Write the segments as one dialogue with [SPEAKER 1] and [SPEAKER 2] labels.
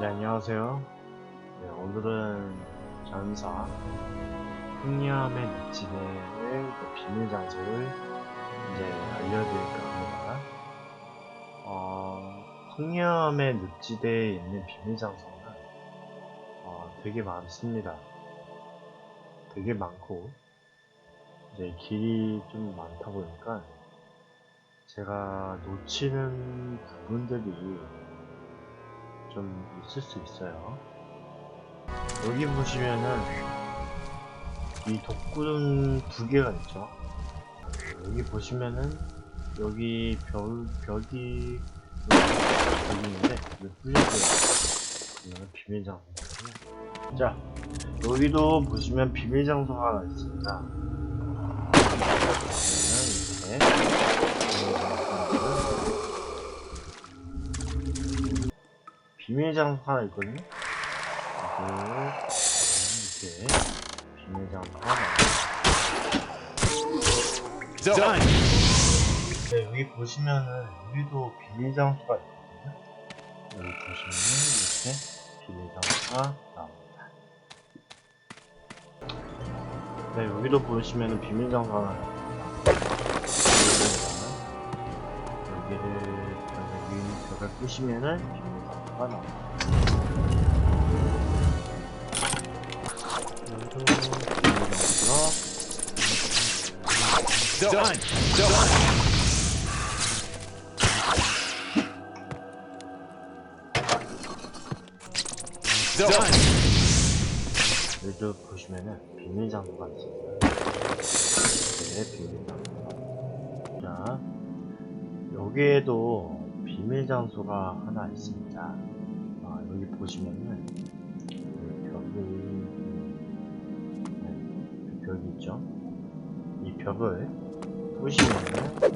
[SPEAKER 1] 네, 안녕하세요. 네, 오늘은 전사 흥념의 늪지대의 그 비밀 장소를 이제 알려드릴까 합니다. 어, 흥념의 늪지대에 있는 비밀 장소는 어, 되게 많습니다. 되게 많고 이제 길이 좀 많다 보니까 제가 놓치는 부분들이 좀 있을 수 있어요. 여기 보시면은 이 독구름 두 개가 있죠. 여기 보시면은 여기 벽 벽이 여기 있는데. 이거는 비밀 장소거든요. 자 여기도 보시면 비밀 장소가 하나 있습니다. 비밀 장소 하나 있거든요. 이렇게, 비밀 장소 하나. 네, 여기 보시면은 여기도 비밀 장소가 있거든요. 여기 보시면은 이렇게 비밀 장소가 나옵니다. 네, 여기도 보시면은 비밀 장소 하나 나옵니다. 여기를 벽을 부시면은 비밀 장소.
[SPEAKER 2] Done. Done. Done.
[SPEAKER 1] 여기도 보시면은 비밀 장소가 있습니다. 네, 비밀 장소. 자, 여기에도 비밀 장소가 하나 있습니다. 아, 여기 보시면은 이 벽이 네, 이 벽이 있죠. 이 벽을 부시면은 네,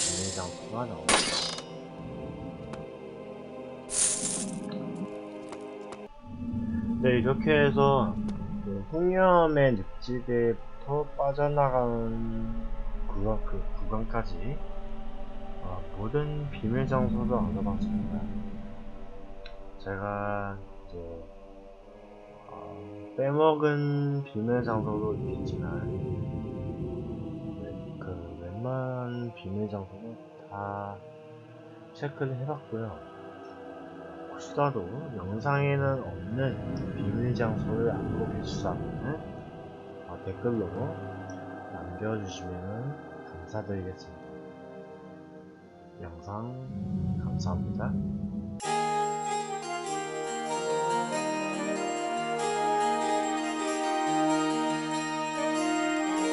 [SPEAKER 1] 비밀 장소가 나옵니다. 네, 이렇게 해서 그 홍염의 늪지대부터 빠져나가는 구간, 그 구간까지 어, 모든 비밀 장소를 얻어봤습니다. 제가 이제 어, 빼먹은 비밀 장소도 있겠지만 네, 그 웬만한 비밀 장소는 다 체크를 해봤고요. 혹시라도 영상에는 없는 비밀 장소를 알고 계시다면 어, 댓글로 남겨주시면 감사드리겠습니다. 영상 감사합니다.